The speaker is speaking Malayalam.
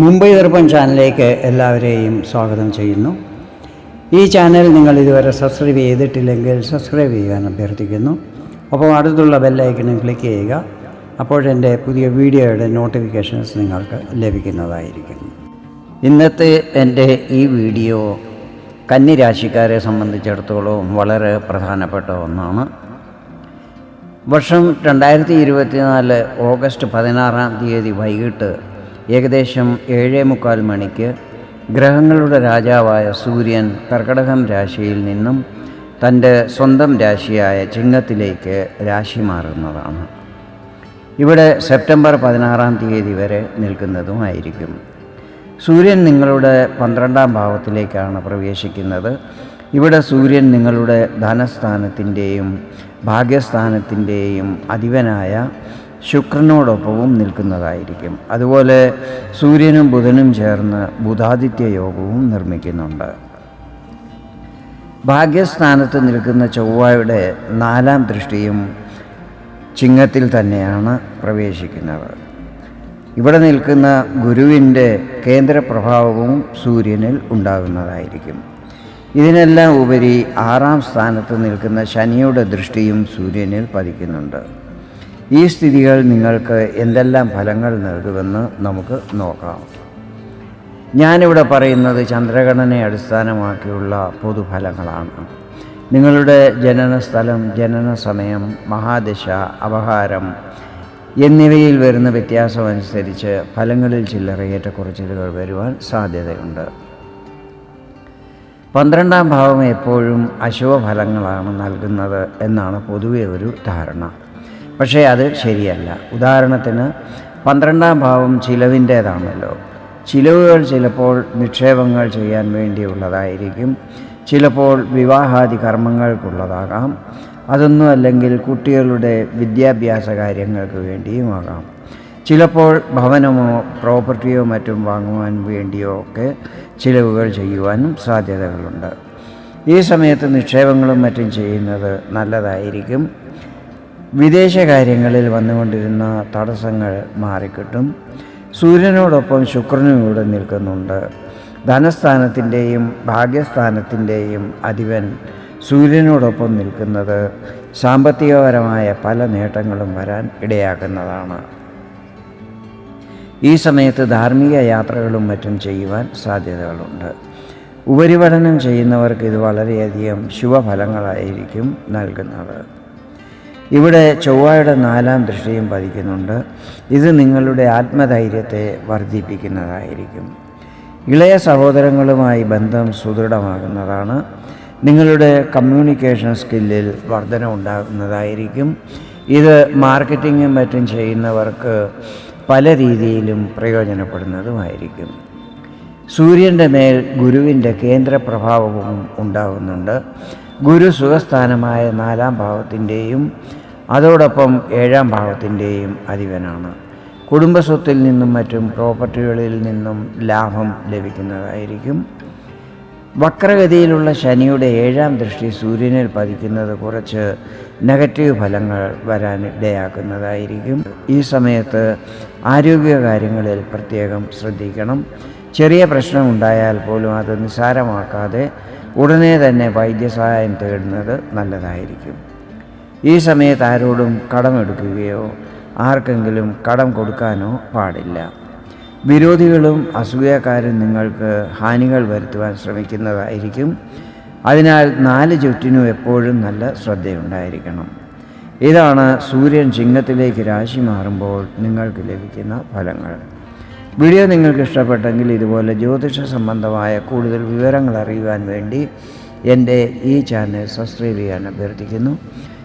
മുംബൈ ദർപ്പൺ ചാനലിലേക്ക് എല്ലാവരെയും സ്വാഗതം ചെയ്യുന്നു. ഈ ചാനൽ നിങ്ങൾ ഇതുവരെ സബ്സ്ക്രൈബ് ചെയ്തിട്ടില്ലെങ്കിൽ സബ്സ്ക്രൈബ് ചെയ്യാൻ അഭ്യർത്ഥിക്കുന്നു. അപ്പോൾ അടുത്തുള്ള ബെല്ലൈക്കണിൽ ക്ലിക്ക് ചെയ്യുക. അപ്പോഴെന്റെ പുതിയ വീഡിയോയുടെ നോട്ടിഫിക്കേഷൻസ് നിങ്ങൾക്ക് ലഭിക്കുന്നതായിരിക്കും. ഇന്നത്തെ എന്റെ ഈ വീഡിയോ കന്നിരാശിക്കാരെ സംബന്ധിച്ചിടത്തോളം വളരെ പ്രധാനപ്പെട്ട ഒന്നാണ്. വർഷം രണ്ടായിരത്തി ഇരുപത്തിനാല് ഓഗസ്റ്റ് പതിനാറാം തീയതി വൈകിട്ട് ഏകദേശം ഏഴേ മുക്കാൽ മണിക്ക് ഗ്രഹങ്ങളുടെ രാജാവായ സൂര്യൻ കർക്കടകം രാശിയിൽ നിന്നും തന്റെ സ്വന്തം രാശിയായ ചിങ്ങത്തിലേക്ക് രാശി മാറുന്നതാണ്. ഇവിടെ സെപ്റ്റംബർ പതിനാറാം തീയതി വരെ നിൽക്കുന്നതുമായിരിക്കും സൂര്യൻ നിങ്ങളുടെ പന്ത്രണ്ടാം ഭാവത്തിലേക്കാണ് പ്രവേശിക്കുന്നത്. ഇവിടെ സൂര്യൻ നിങ്ങളുടെ ധനസ്ഥാനത്തിന്റെയും ഭാഗ്യസ്ഥാനത്തിന്റെയും അധിപനായ ശുക്രനോടൊപ്പവും നിൽക്കുന്നതായിരിക്കും. അതുപോലെ സൂര്യനും ബുധനും ചേർന്ന് ബുധാദിത്യ യോഗവും നിർമ്മിക്കുന്നുണ്ട്. ഭാഗ്യസ്ഥാനത്ത് നിൽക്കുന്ന ചൊവ്വയുടെ നാലാം ദൃഷ്ടിയും ചിങ്ങത്തിൽ തന്നെയാണ് പ്രവേശിക്കുന്നത്. ഇവിടെ നിൽക്കുന്ന ഗുരുവിന്റെ കേന്ദ്രപ്രഭാവവും സൂര്യനിൽ ഉണ്ടാകുന്നതായിരിക്കും. ഇതിനെല്ലാം ഉപരി ആറാം സ്ഥാനത്ത് നിൽക്കുന്ന ശനിയുടെ ദൃഷ്ടിയും സൂര്യനിൽ പതിക്കുന്നുണ്ട്. ഈ സ്ഥിതികൾ നിങ്ങൾക്ക് എന്തെല്ലാം ഫലങ്ങൾ നൽകുമെന്ന് നമുക്ക് നോക്കാം. ഞാനിവിടെ പറയുന്നത് ചന്ദ്രഗണനയെ അടിസ്ഥാനമാക്കിയുള്ള പൊതുഫലങ്ങളാണ്. നിങ്ങളുടെ ജനനസ്ഥലം ജനന സമയം മഹാദശ അപഹാരം എന്നിവയിൽ വരുന്ന വ്യത്യാസമനുസരിച്ച് ഫലങ്ങളിൽ ചില്ലറ ഏറ്റക്കുറച്ചിലുകൾ വരുവാൻ സാധ്യതയുണ്ട്. പന്ത്രണ്ടാം ഭാവം എപ്പോഴും അശുഭഫലങ്ങളാണ് നൽകുന്നത് എന്നാണ് പൊതുവെ ഒരു ധാരണ. പക്ഷേ അത് ശരിയല്ല. ഉദാഹരണത്തിന് പന്ത്രണ്ടാം ഭാവം ചിലവിന്റേതാണല്ലോ. ചിലവുകൾ ചിലപ്പോൾ നിക്ഷേപങ്ങൾ ചെയ്യാൻ വേണ്ടിയുള്ളതായിരിക്കും. ചിലപ്പോൾ വിവാഹാദി കർമ്മങ്ങൾക്കുള്ളതാകാം. അതൊന്നും അല്ലെങ്കിൽ കുട്ടികളുടെ വിദ്യാഭ്യാസ കാര്യങ്ങൾക്ക് വേണ്ടിയുമാകാം. ചിലപ്പോൾ ഭവനമോ പ്രോപ്പർട്ടിയോ മറ്റും വാങ്ങുവാൻ വേണ്ടിയോ ഒക്കെ ചിലവുകൾ ചെയ്യുവാനും സാധ്യതകളുണ്ട്. ഈ സമയത്ത് നിക്ഷേപങ്ങളും മറ്റും ചെയ്യുന്നത് നല്ലതായിരിക്കും. വിദേശ കാര്യങ്ങളിൽ വന്നുകൊണ്ടിരുന്ന തടസ്സങ്ങൾ മാറിക്കിട്ടും. സൂര്യനോടൊപ്പം ശുക്രനും ഇവിടെ നിൽക്കുന്നുണ്ട്. ധനസ്ഥാനത്തിന്റെയും ഭാഗ്യസ്ഥാനത്തിന്റെയും അധിപൻ സൂര്യനോടൊപ്പം നിൽക്കുന്നത് സാമ്പത്തികപരമായ പല നേട്ടങ്ങളും വരാൻ ഇടയാക്കുന്നതാണ്. ഈ സമയത്ത് ധാർമ്മിക യാത്രകളും മറ്റും ചെയ്യുവാൻ സാധ്യതകളുണ്ട്. ഉപരിപഠനം ചെയ്യുന്നവർക്ക് ഇത് വളരെയധികം ശുഭഫലങ്ങളായിരിക്കും നൽകുന്നത്. ഇവിടെ ചൊവ്വയുടെ നാലാം ദൃഷ്ടിയും പതിക്കുന്നുണ്ട്. ഇത് നിങ്ങളുടെ ആത്മധൈര്യത്തെ വർദ്ധിപ്പിക്കുന്നതായിരിക്കും. ഇളയ സഹോദരങ്ങളുമായി ബന്ധം സുദൃഢമാകുന്നതാണ്. നിങ്ങളുടെ കമ്മ്യൂണിക്കേഷൻ സ്കില്ലിൽ വർധന ഉണ്ടാകുന്നതായിരിക്കും ഇത് മാർക്കറ്റിങ്ങും മറ്റും ചെയ്യുന്നവർക്ക് പല രീതിയിലും പ്രയോജനപ്പെടുന്നതുമായിരിക്കും. സൂര്യന്റെ മേൽ ഗുരുവിന്റെ കേന്ദ്രപ്രഭാവവും ഉണ്ടാകുന്നുണ്ട് ഗുരു സുഖസ്ഥാനമായ നാലാം ഭാവത്തിന്റെയും അതോടൊപ്പം ഏഴാം ഭാവത്തിന്റെയും അധിപനാണ്. കുടുംബസ്വത്തിൽ നിന്നും മറ്റും പ്രോപ്പർട്ടികളിൽ നിന്നും ലാഭം ലഭിക്കുന്നതായിരിക്കും. വക്രഗതിയിലുള്ള ശനിയുടെ ഏഴാം ദൃഷ്ടി സൂര്യനിൽ പതിക്കുന്നത് കുറച്ച് നെഗറ്റീവ് ഫലങ്ങൾ വരാൻ ഇടയാക്കുന്നതായിരിക്കും ഈ സമയത്ത് ആരോഗ്യ കാര്യങ്ങളിൽ പ്രത്യേകം ശ്രദ്ധിക്കണം. ചെറിയ പ്രശ്നമുണ്ടായാൽ പോലും അത് നിസ്സാരമാക്കാതെ ഉടനെ തന്നെ വൈദ്യസഹായം തേടുന്നത് നല്ലതായിരിക്കും. ഈ സമയത്ത് ആരോടും കടമെടുക്കുകയോ ആർക്കെങ്കിലും കടം കൊടുക്കാനോ പാടില്ല. വിരോധികളും അസൂയക്കാരും നിങ്ങൾക്ക് ഹാനികൾ വരുത്തുവാൻ ശ്രമിക്കുന്നതായിരിക്കും. അതിനാൽ നാല് ചുറ്റിനും എപ്പോഴും നല്ല ശ്രദ്ധയുണ്ടായിരിക്കണം. ഇതാണ് സൂര്യൻ ചിങ്ങത്തിലേക്ക് രാശി മാറുമ്പോൾ നിങ്ങൾക്ക് ലഭിക്കുന്ന ഫലങ്ങൾ. വീഡിയോ നിങ്ങൾക്ക് ഇഷ്ടപ്പെട്ടെങ്കിൽ ഇതുപോലെ ജ്യോതിഷ സംബന്ധമായ കൂടുതൽ വിവരങ്ങൾ അറിയുവാൻ വേണ്ടി എന്റെ ഈ ചാനൽ സബ്സ്ക്രൈബ് ചെയ്യാൻ അഭ്യർത്ഥിക്കുന്നു.